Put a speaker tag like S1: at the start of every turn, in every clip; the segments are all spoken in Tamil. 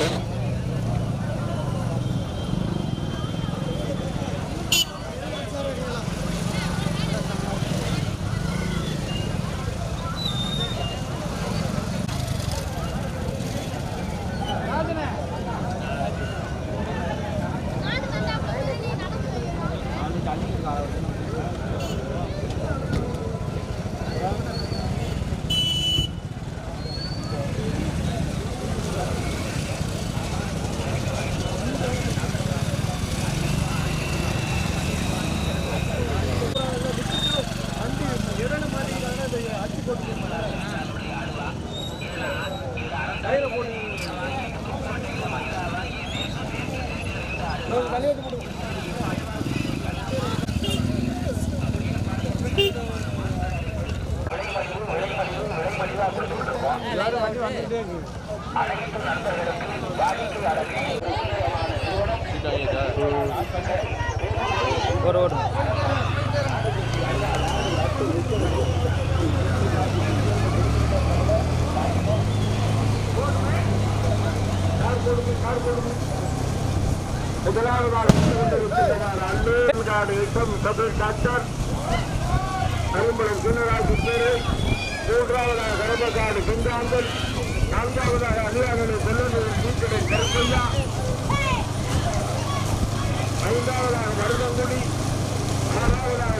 S1: Open. இருக்கு ஒரு ஒரு
S2: முதலாவதாக டாக்டர் அரும்பலம் சின்னராஜ் பேரு மூன்றாவதாக கரபக்காடு செந்தாந்தல் நான்காவதாக அனுராகனை செல்வன் தீக்கடை கருப்பையா ஐந்தாவதாக மருதங்குடி ஆறாவதாக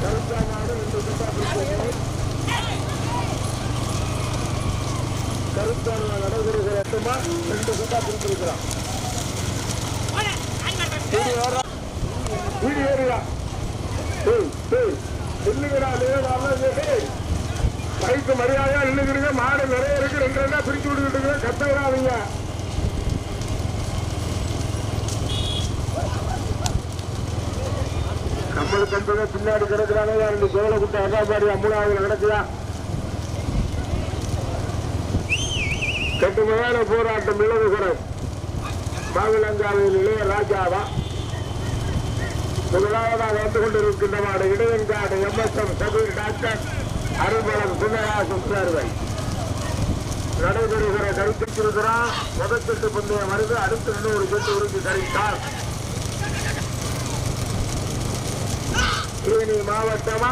S2: திருப்பந்திருத்தி கருத்தான நடைபெறுகிற எட்டுமா ரெண்டு சுத்தா பிரித்திருக்கிறான் வீடு ஏறியா ஏய் ஏய் இல்லுகிறா பைக்கு மரியாதையா இல்லுகிறீங்க மாடு நிறைய இருக்கு ரெண்டு ரெண்டா பிரிச்சு விட்டுக்கிட்டு கத்த நம்மளுக்கு கம்பல் பின்னாடி கிடக்குறாங்க ரெண்டு சோழ குட்டை அகாபாரி அம்முனாவில் நடக்குதா? கட்டுமையான போராட்டம் நிலவுகிறது மாவிலங்காவில் இளைய ராஜாவா? முதலாவதாக வந்து கொண்டிருக்கின்றவாட இடையன்காடு எம்எஸ்எம் சபீர் டாக்டர் அருள்மலம் சின்னராசம் சேர்வை நடைபெறுகிற கருத்திருக்கிறான் முதற்கட்டு பந்தயம் வருது அடுத்து இன்னொரு கட்டு உறுதி கழித்தார் தேனி மாவட்டமா?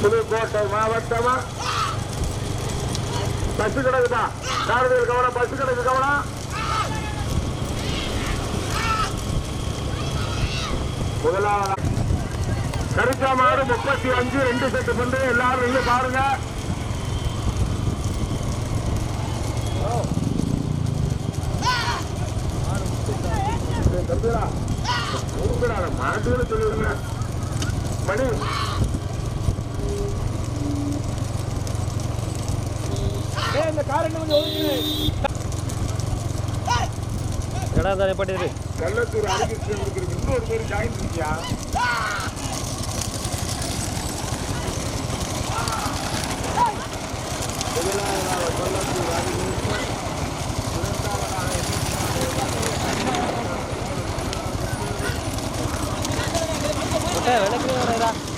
S2: புதுக்கோட்டை மாவட்டமா? பஸ் கிடக்குதா? காரதியில் கவனம் பஸ் கிடக்கு கவனம். முதலாவது கருச்சா மாடு முப்பத்தி அஞ்சு ரெண்டு செட்டு பந்து. எல்லாரும் இங்க பாருங்க. மாட்டுகளை சொல்லிருங்க மணி
S1: எடா சார் எப்படி இருக்கு
S2: கள்ளத்தூர் அருகிற்கு இன்னொரு பேர் ஜாயின் இருக்கியா 对我在来上那个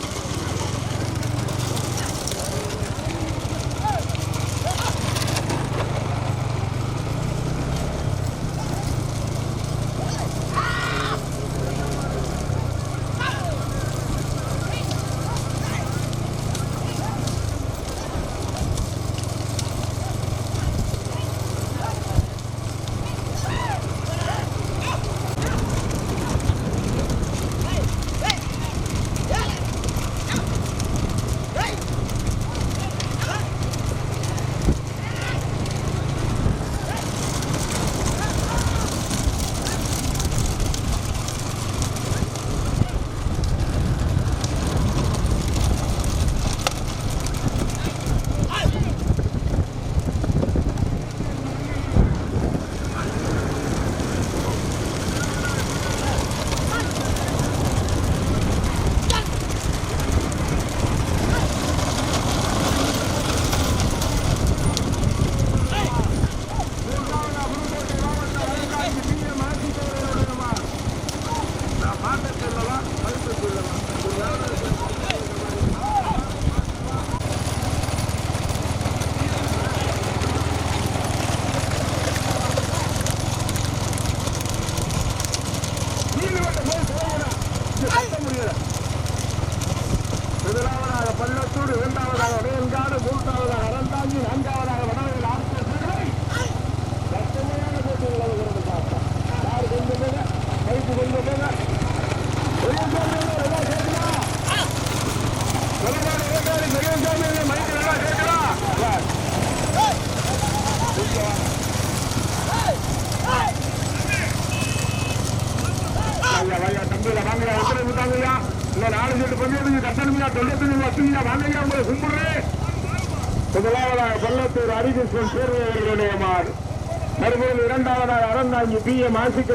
S2: அறந்தாங்கி பி எம் ஆசிக்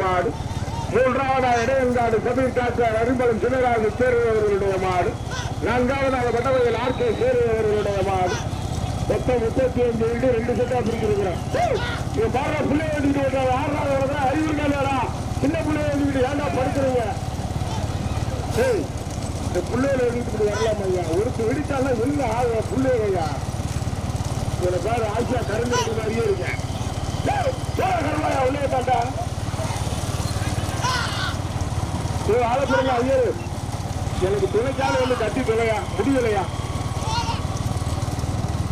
S2: மாடு. மூன்றாவதாக இடையங்காடு சபீர் டாக்டர் அரும்பலம் சின்னராக சேருபவர்களுடைய மாடு. நான்காவதாக வடவையில் ஆர்கே சேருபவர்களுடைய மாடு. மொத்தம் முப்பத்தி அஞ்சு வீடு ரெண்டு செட்டா பிரிச்சிருக்கிறோம். இங்க பாடுற பிள்ளை வேண்டிட்டு வர்றாரு. ஆறாவது வரதா அறிவு இல்லையாடா? சின்ன பிள்ளை வேண்டிட்டு ஏன்டா படுத்துறீங்க இந்த பிள்ளையில எழுதிட்டு வரலாம் ஐயா? ஒருத்தர் வெடிச்சாலும் வெளில ஆகுற பிள்ளைங்க ஐயா இவனை பாரு ஆசியா கருந்து மாதிரியே இருக்கேன். உள்ளே தாண்டா ஆலப்புறங்க ஐயரு. எனக்கு துணைக்கால வந்து கட்டி தொலையா முடியலையா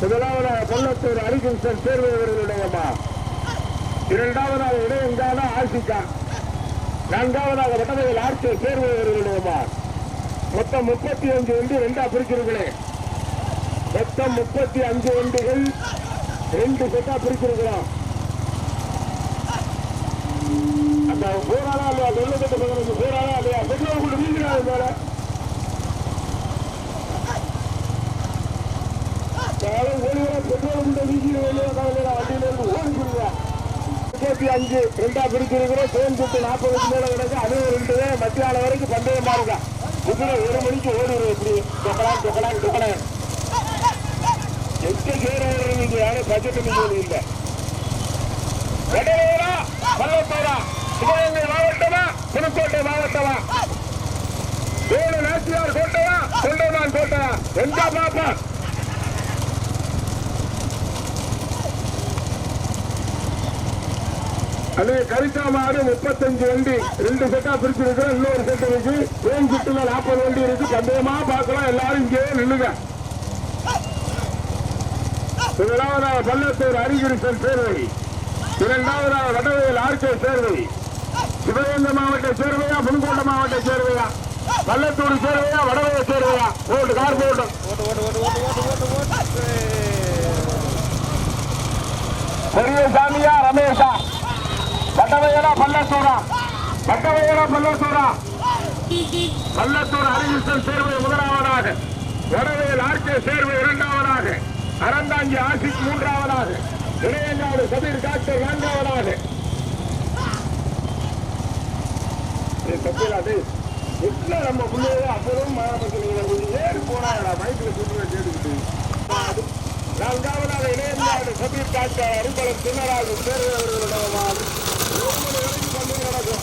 S2: முதலாவதாக பள்ளத்தூர் ஹரிகிருஷ்ணன் சேர்வையவர்களுடையம்மா இரண்டாவதாக இடையங்கான ஆசிகா நான்காவதாக வடமையில் ஆட்சி தேர்வு சேர்வையவர்களுடையம்மா மொத்தம் முப்பத்தி அஞ்சு ஒன்று ரெண்டா பிரிச்சிருக்கிறேன் மொத்தம் முப்பத்தி அஞ்சு ஒன்றுகள் ரெண்டு செட்டா பிரிச்சிருக்கிறோம் காலம் ஓடுகிற பெட்ரோல் கொண்டு வீசுற வெளியே காலையில வண்டியில இருந்து ஓடிக்கிறீங்க முப்பத்தி அஞ்சு ரெண்டா பிரிச்சிருக்கிறோம் தேன் சுட்டு நாற்பதுக்கு மேல கிடக்கு அதுவும் ரெண்டு மத்தியானம் வரைக்கும் பந்தயமா இருக்கா? குதிரை ஒரு மணிக்கு ஓடுறது எப்படி தொக்கலாம் தொக்கலாம் தொக்கலாம் எங்க கேர நீங்க யாரும் பட்ஜெட் இல்லை வடவேரா சிவகங்கை மாவட்டமா புதுக்கோட்டை மாவட்டமா? வேலு நாச்சியார் கோட்டையா தொண்டைமான் கோட்டையா? எங்க பாப்பா? அதே கரிசா மாடு முப்பத்தஞ்சு வண்டி. ரெண்டு செட்டா பிரிச்சிருக்கு இன்னொரு செட்டு இருக்கு. ஏன் சுட்டுல நாற்பது வண்டி இருக்கு. சந்தேகமா பார்க்கலாம். எல்லாரும் இங்கே நில்லுங்க. முதலாவதாக பள்ளத்தூர் ஹரிகிருஷ்ணன் சேர்வை இரண்டாவதாக வடவையில் ஆர்கே சேர்வை. சிவகங்கை மாவட்ட சேர்வையா புதுக்கோட்டை மாவட்ட சேர்வையா? பள்ளத்தூர் சேர்வையா வடவைய சேர்வையா? ஓட்டு கார் போட்டும்
S1: ஓட்டு ஓட்டு ஓட்டு ஓட்டு ஓட்டு ஓட்டு
S2: பெரியசாமியா ரமேஷா? வட்டவையரா பள்ளத்தூரா? வட்டவையரா பள்ளத்தூரா? பள்ளத்தூர் ஹரிகிருஷ்ணன் சேர்வை முதலாவதாக. வடவையில் ஆர்கே சேர்வை இரண்டாவதாக. அறந்தாங்கி ஆசிக் மூன்றாவதாக. இளையங்காடு சபீர் டாக்டர் நான்காவதாக ஏய், தப்பிலா, நம்ம பிள்ளைய அப்பவும் மாணவர்கள் ஏறி போனாங்கடா மைக்கில் சொல்றத கேட்டுக்கிட்டு. நான்காவதாக இளையங்காடு சபீர் டாக்டர் அரும்பலம் சின்னராஜு சேர்வை ஒரு நடக்கும்.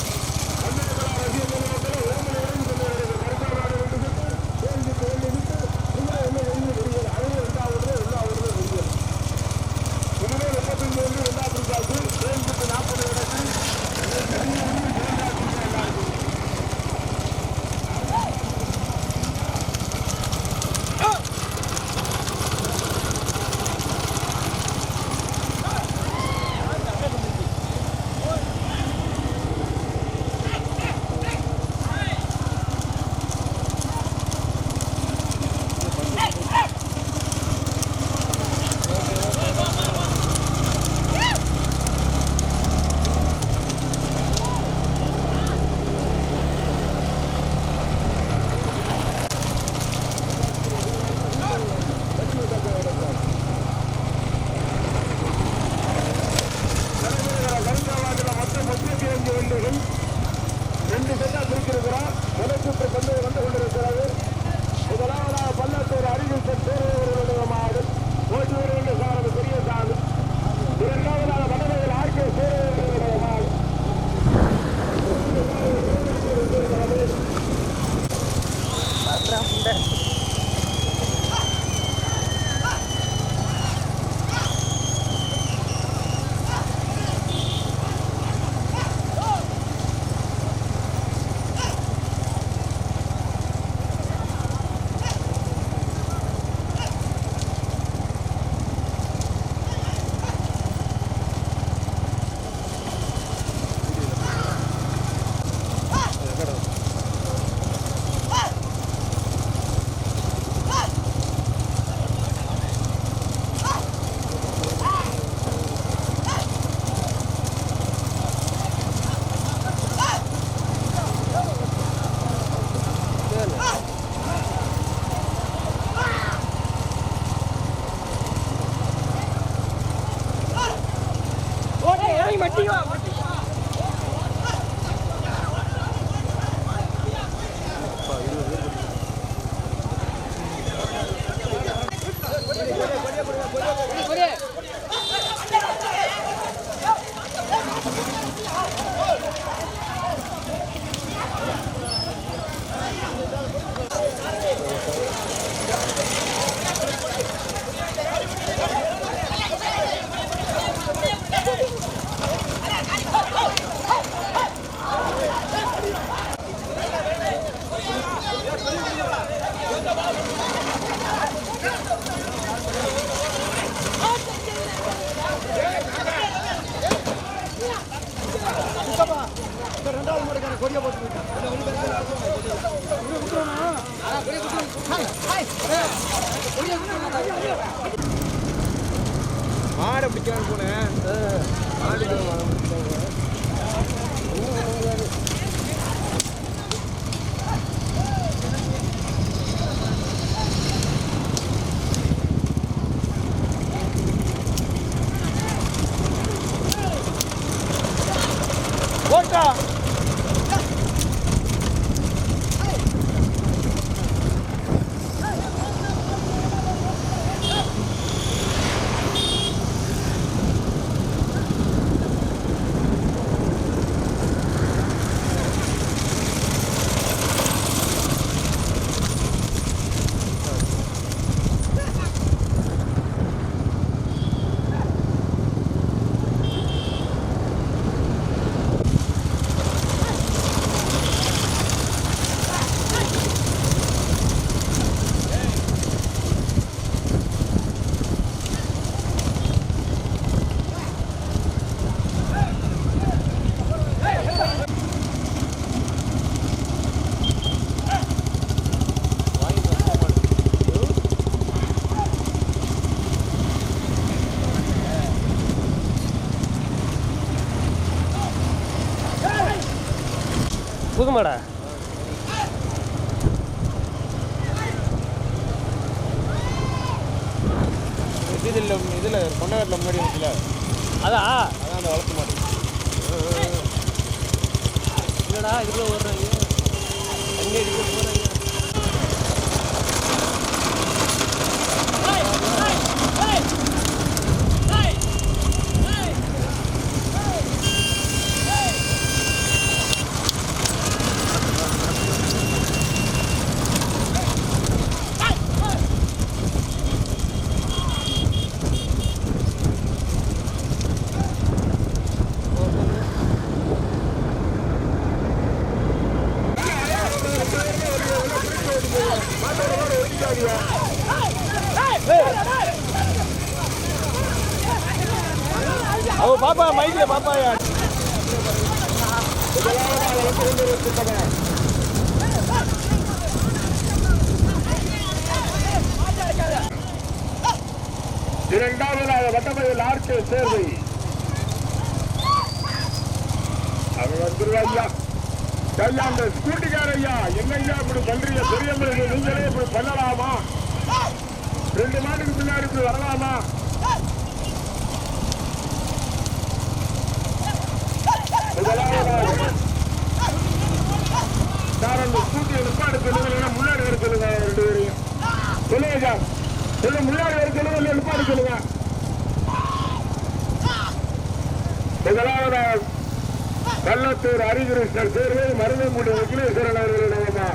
S1: மாடை பிடிக்கலான்னு போனேன். புதுமாடா. இதில் இதில் கொண்டாட்டில் முன்னாடி வந்துல அதான் அதான் அந்த வளர்த்து மாட்டேன் இல்லைடா இதுக்குள்ள ஓடுறாங்க? அங்கே இதுக்குள்ள போகிறாங்க மைக்கில் பாப்பாயா?
S2: இரண்டாவதாக வட்டமையில் ஆர்கே சேர்வை. அவர் வந்துருவாய்யா ஐயா. ஐயா அந்த ஸ்கூட்டிக்கார ஐயா. என்னையா இப்படி பண்றீங்க? பெரியவங்களுக்கு நீங்களே இப்படி பண்ணலாமா? ரெண்டு நாட்டுக்கு பின்னாடி இப்படி வரலாமா முதலாவதாக சார் அந்த ஸ்கூட்டியை நிப்பாடு சொல்லுங்க இல்லைன்னா முன்னாடி வர சொல்லுங்க ரெண்டு பேரையும் சொல்லுங்க. சார் முன்னாடி வர சொல்லுங்க இல்லை நிப்பாடு சொல்லுங்க. முதலாவது கள்ளத்தூர் ஹரிகிருஷ்ணன் தேர்வை மருதங்குடி விக்னேஸ்வரன் அவர்களிடமா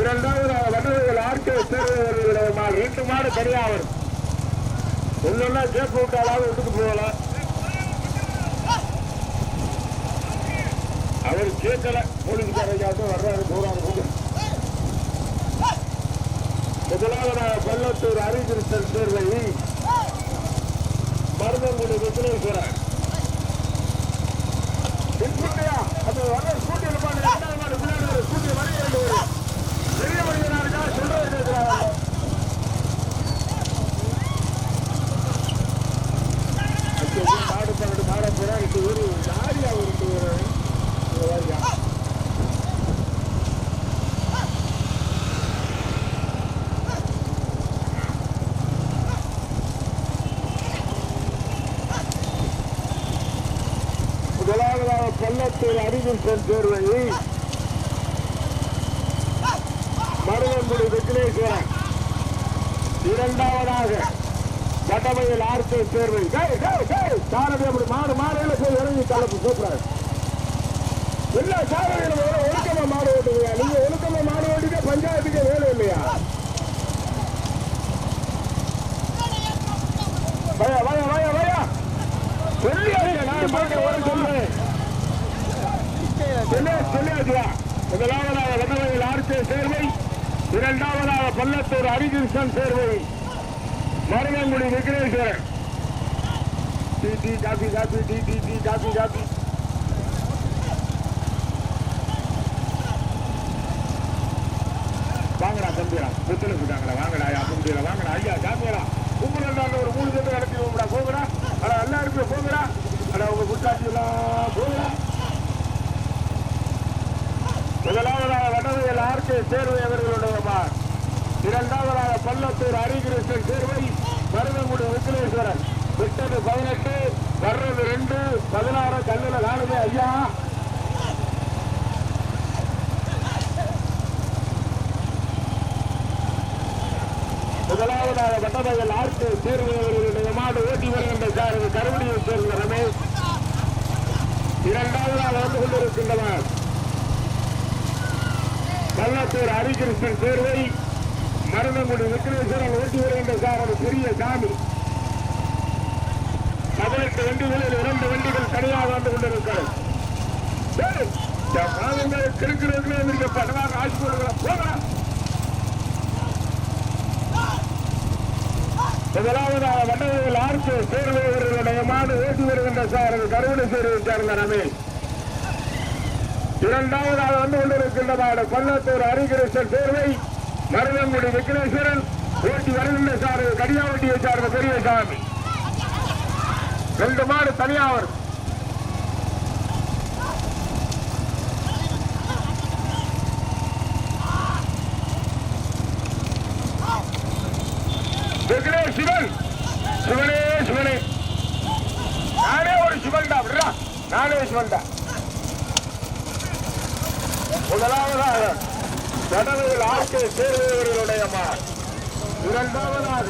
S2: இரண்டாவது வண்ணவர்கள் ஆர்கே சேர்வை அவர்களிடமா ரெண்டு மாடு தனியாவர். ஒன்னொன்னா கேப் விட்டாலாவது விட்டுட்டு போகலாம் அவர் கேட்கல. போலீஸ்காரங்க வர்றாரு போறாரு முதலாவதாக பள்ளத்தூர் ஹரிகிருஷ்ணன் தேர்வை மருதமுடி விக்னேஸ்வரன் ஸ்கூட்டியா அது வர ஸ்கூட்டி இருப்பாங்க ரெண்டாவது மாடு பின்னாடி ஒரு ஸ்கூட்டி பெரிய சொல்றது கேட்கிறாங்க மாடு மாட போறா இது ஒரு லாரியா ஒரு வாரியா முதலாவதாக பள்ளத்தில் அறிவிப்பன் தேர்வை மருதங்குடி விக்னேஸ்வரன் இரண்டாவதாக வடமையில் ஆர்கே தேர்வை சாரதி அப்படி மாடு மாடுல போய் இறங்கி கலப்பு கூப்பிடாரு இல்ல சாரதியில ஒழுக்கமா மாடு ஓட்டுவீங்க நீங்க ஒழுக்கமா மாடு ஓட்டிட்டு பஞ்சாயத்துக்கு வேலை இல்லையா? வயா வயா வயா வயா. சொல்லி அறிய நான் பாக்க வர சொல்றேன். முதலாவதாக வடமையில் ஆர்கே சேர்வை. இரண்டாவதாக Pallathur Harikrishnan Servai. Maruthangudi Vigneswaran. Tea tea coffee coffee tea tea tea coffee coffee வாங்கடா தம்பிடா. புத்தல போட்டாங்களா வாங்கடா ஐயா தம்பியில வாங்கடா ஐயா ஜாமியடா கும்பலாண்ட ஒரு மூணு பேர் நடத்தி போங்கடா போங்கடா. அட எல்லாருமே போங்கடா. அட உங்க குட்டாட்சி எல்லாம் போங்கடா. முதலாவதாக வடவையில் ஆர்கே சேர்வை அவர்களுடைய மார் இரண்டாவதாக பள்ளத்தூர் ஹரிகிருஷ்ணன் சேர்வை மருதங்குடி விக்னேஸ்வரன் விட்டது பதினெட்டு வர்றது ரெண்டு பதினாறு கல்லில் நாலுமே ஐயா. முதலாவதாக வட்டவையில் ஆர்கே சேர்வை அவர்களுடைய மாடு ஓட்டி வருகின்ற சார் கருவடியை சேர்ந்த ரமேஷ். இரண்டாவதாக வந்து கொண்டிருக்கின்றனர் பள்ளத்தூர் ஹரிகிருஷ்ணன் சேர்வை மருதங்குடி விக்னேஸ்வரன் ஓட்டி வருகின்ற சார் ஒரு பெரிய சாமி. பதினெட்டு வண்டிகளில் இரண்டு வண்டிகள் தனியாக வந்து கொண்டிருக்கிறது. டேய், இருக்க பதினாறு ஆட்சி போகலாம். முதலாவதாக வண்டவையில் ஆர்க்கு சேர்வையவர்களுடைய மாடு ஓட்டி வருகின்ற சார் கருவணை சேர்வை சார்ந்த ரமேஷ். இரண்டாவதாக வந்து கொண்டிருக்கின்றதான கொல்லத்தூர் ஹரிகிருஷ்ணன் தேர்வை மருதங்குடி விக்னேஸ்வரன். ஓட்டி வருகின்ற சார் கடியாவட்டியை சார்ந்த பெரியசாமி. ரெண்டு மாடு தனியாவர் விக்னேஷ் சிவன். சிவனே சிவனே. நானே ஒரு சிவன்டா விடுறா. நானே சிவன்டா. முதலாவதாக கடவுள் ஆட்சி சேர்வையவர்களுடைய மார். இரண்டாவதாக